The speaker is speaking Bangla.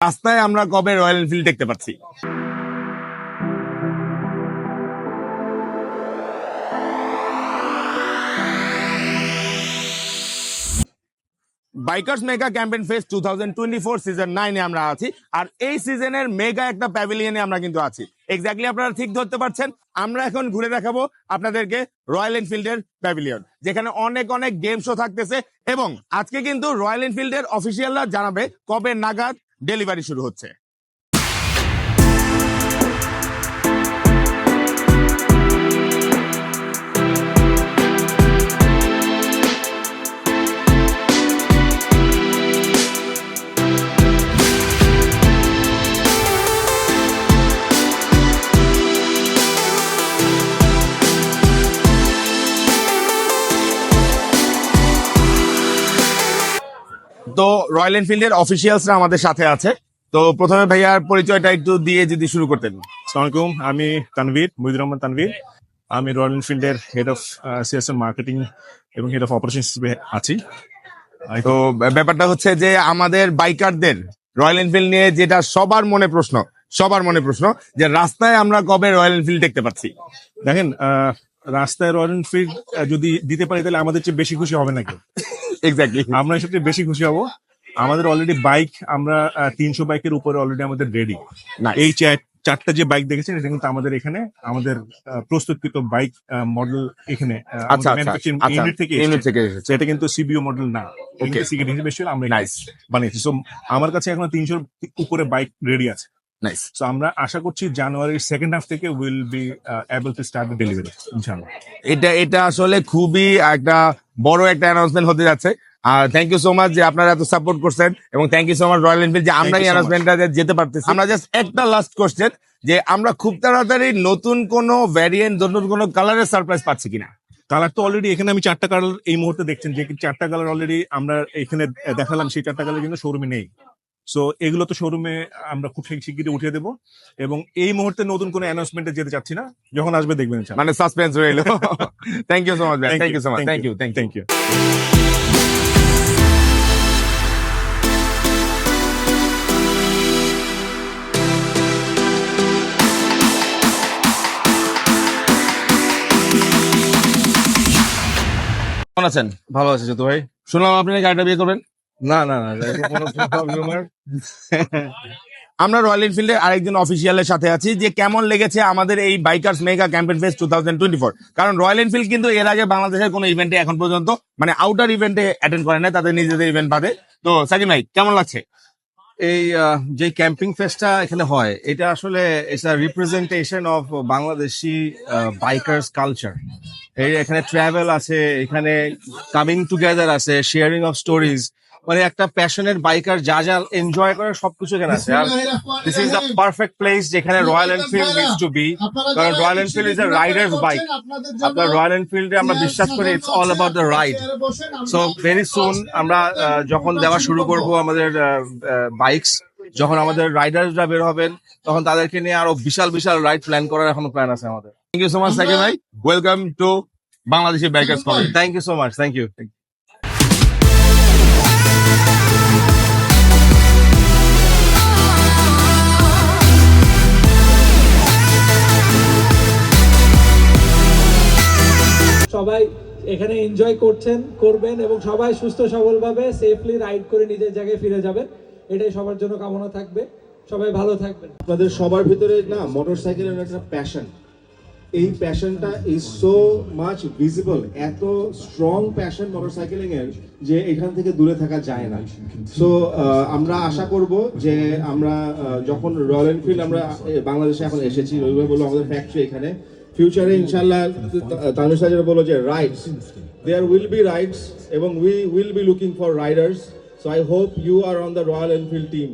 রাস্তায় আমরা কবে রয়্যাল এনফিল্ড দেখতে পাচ্ছি bikers mega campaign fest two thousand twenty four season নাইনে আমরা আছি, আর এই সিজনের মেগা একটা প্যাভিলিয়নে আমরা কিন্তু আছি। এক্স্যাক্টলি আপনারা ঠিক ধরতে পারছেন, আমরা এখন ঘুরে দেখাবো আপনাদেরকে রয়্যাল এনফিল্ডের প্যাভিলিয়ন যেখানে অনেক অনেক গেম শো থাকতেছে, এবং আজকে কিন্তু রয়্যাল এনফিল্ডের অফিসিয়ালরা জানাবে কবে নাগাদ ডেলিভারি শুরু হচ্ছে। তো রয়্যাল এনফিল্ডের অফিসিয়ালসরা আমাদের সাথে আছে। তো প্রথমে ভাইয়ার পরিচয়টা একটু দিয়ে যদি শুরু করতেন। আসসালামাইকুম আমি তানভীর মুহিদুর রহমান তানভীর। আমি রয়্যাল এনফিল্ডের হেড অফ সিএসএম মার্কেটিং এবং হেড অফ অপারেশন হিসেবে আছি। তো ব্যাপারটা হচ্ছে যে আমাদের বাইকারদের রয়্যাল এনফিল্ড নিয়ে যেটা সবার মনে প্রশ্ন সবার মনে প্রশ্ন যে রাস্তায় আমরা কবে রয়্যাল এনফিল্ড দেখতে পাচ্ছি। দেখেন আহ, রাস্তায় রয়্যাল এনফিল্ড যদি দিতে পারি তাহলে আমাদের চেয়ে বেশি খুশি হবে নাকি? এক্স্যাক্টলি আমরা সবচেয়ে বেশি খুশি হব। আমাদের অলরেডি বাইক আমরা তিনশো বাইকের উপরে অলরেডি আমাদের রেডি. এই চার- চারটা যে বাইক দেখেছেন এটা কিন্তু আমাদের এখানে আমাদের প্রস্তুতকৃত বাইক মডেল এখানে আচ্ছা আচ্ছা আচ্ছা। থেকে ইউনিট থেকে এসেছে। এটা কিন্তু সিবিও মডেল না। হিসেবে আমরা বানিয়েছি। সো আমার কাছে এখন তিনশোর উপরে বাইক রেডি আছে। নাইস সো আমরা আশা করছি জানুয়ারির সেকেন্ড হাফ থেকে will be able to start delivery ইনশাআল্লাহ। এটা এটা আসলে খুবই একটা বড় একটা অ্যানাউন্সমেন্ট হতে যাচ্ছে। আর থ্যাংক ইউ সো মাচ যে আপনারা এত সাপোর্ট করছেন এবং thank you so much Royal Enfield যে আমরা এই. অ্যানাউন্সমেন্টটা যেতে পারতেছি। আমরা জাস্ট একটা লাস্ট কোশ্চেন যে আমরা খুব তাড়াতাড়ি নতুন কোনো ভ্যারিয়েন্ট নতুন কোনো কালারের সারপ্রাইজ পাচ্ছি কিনা? কালার তো অলরেডি এখানে আমি চারটা কালার এই মুহূর্তে দেখছেন। যে চারটা কালার অলরেডি আমরা এখানে দেখালাম সেই চারটা কালার কিন্তু শোরুমে নেই। সো এগুলো তো শোরুমে আমরা খুব শিগগিরই উঠিয়ে দেবো এবং এই মুহূর্তে নতুন কোনো অ্যানাউন্সমেন্টে যেতে চাচ্ছি না। যখন আসবে দেখবেন মানে সাসপেন্স রইল thank you so much thank you so much thank you thank you thank you কেমন আছেন? ভালো আছে যত ভাই। শুনলাম আপনি গাড়িটা বিয়ে করবেন? না না না আমার রয়্যাল এনফিল্ডের আরেকজন অফিসিয়ালের সাথে আছি যে কেমন লেগেছে আমাদের এই bikers mega campaign fest two thousand twenty four কারণ রয়্যাল এনফিল্ড কিন্তু এর আগে বাংলাদেশের কোনো ইভেন্টে এখন পর্যন্ত মানে আউটার ইভেন্টে অ্যাটেন্ড করে না তাদের নিজেদের ইভেন্ট বাদে। তো সাকিব ভাই, কেমন লাগছে? এই যে ক্যাম্পিং ফেস্টটা এখানে হয়, এটা আসলে it's a representation of Bangladeshi bikers culture এই এখানে ট্রাভেল আছে, এখানে কামিং টুগেদার আছে শেয়ারিং অফ স্টোরিজ মানে একটা প্যাশনের বাইকার যা যা এনজয় করে সবকিছু এখানে আছে। আর this is the perfect place যেখানে Royal Enfield needs to be কারণ Royal Enfield is a riders bike আপনার রয়্যাল এনফিল্ডে আমরা বিশ্বাস করি it's all about the ride so very soon আমরা আহ, যখন দেওয়া শুরু করব আমাদের বাইকস যখন আমাদের রাইডার্সরা বের হবেন তখন তাদেরকে নিয়ে আরও বিশাল বিশাল রাইড প্ল্যান করার এখনও প্ল্যান আছে আমাদের। Thank you so much Sakib ভাই। Welcome to Bangladeshi bikers community thank you so much thank you এখানে এনজয় করছেন, করবেন এবং সবাই সুস্থ, সবলভাবে সেফলি রাইড করে নিজের জায়গায় ফিরে যাবেন। এটাই সবার জন্য কামনা থাকবে। সবাই ভালো থাকবেন। আপনাদের সবার ভিতরে না মোটরসাইকেলের একটা প্যাশন এই প্যাশনটা ইজ সো মাচ ভিজিবল এত স্ট্রং প্যাশন মোটরসাইকেলিং এর যে এখান থেকে দূরে থাকা যায় না। সো আমরা আশা করব যে আমরা যখন রয়্যাল এনফিল্ড আমরা বাংলাদেশে এখন এসেছি, রবিবার বলল আমাদের ফ্যাক্টরি এখানে। ফিউচারে ইনশাল্লাহ তানুষ সাজের বলো যে rides there will be rides এবং we will be looking for riders so I hope you are on the Royal Enfield team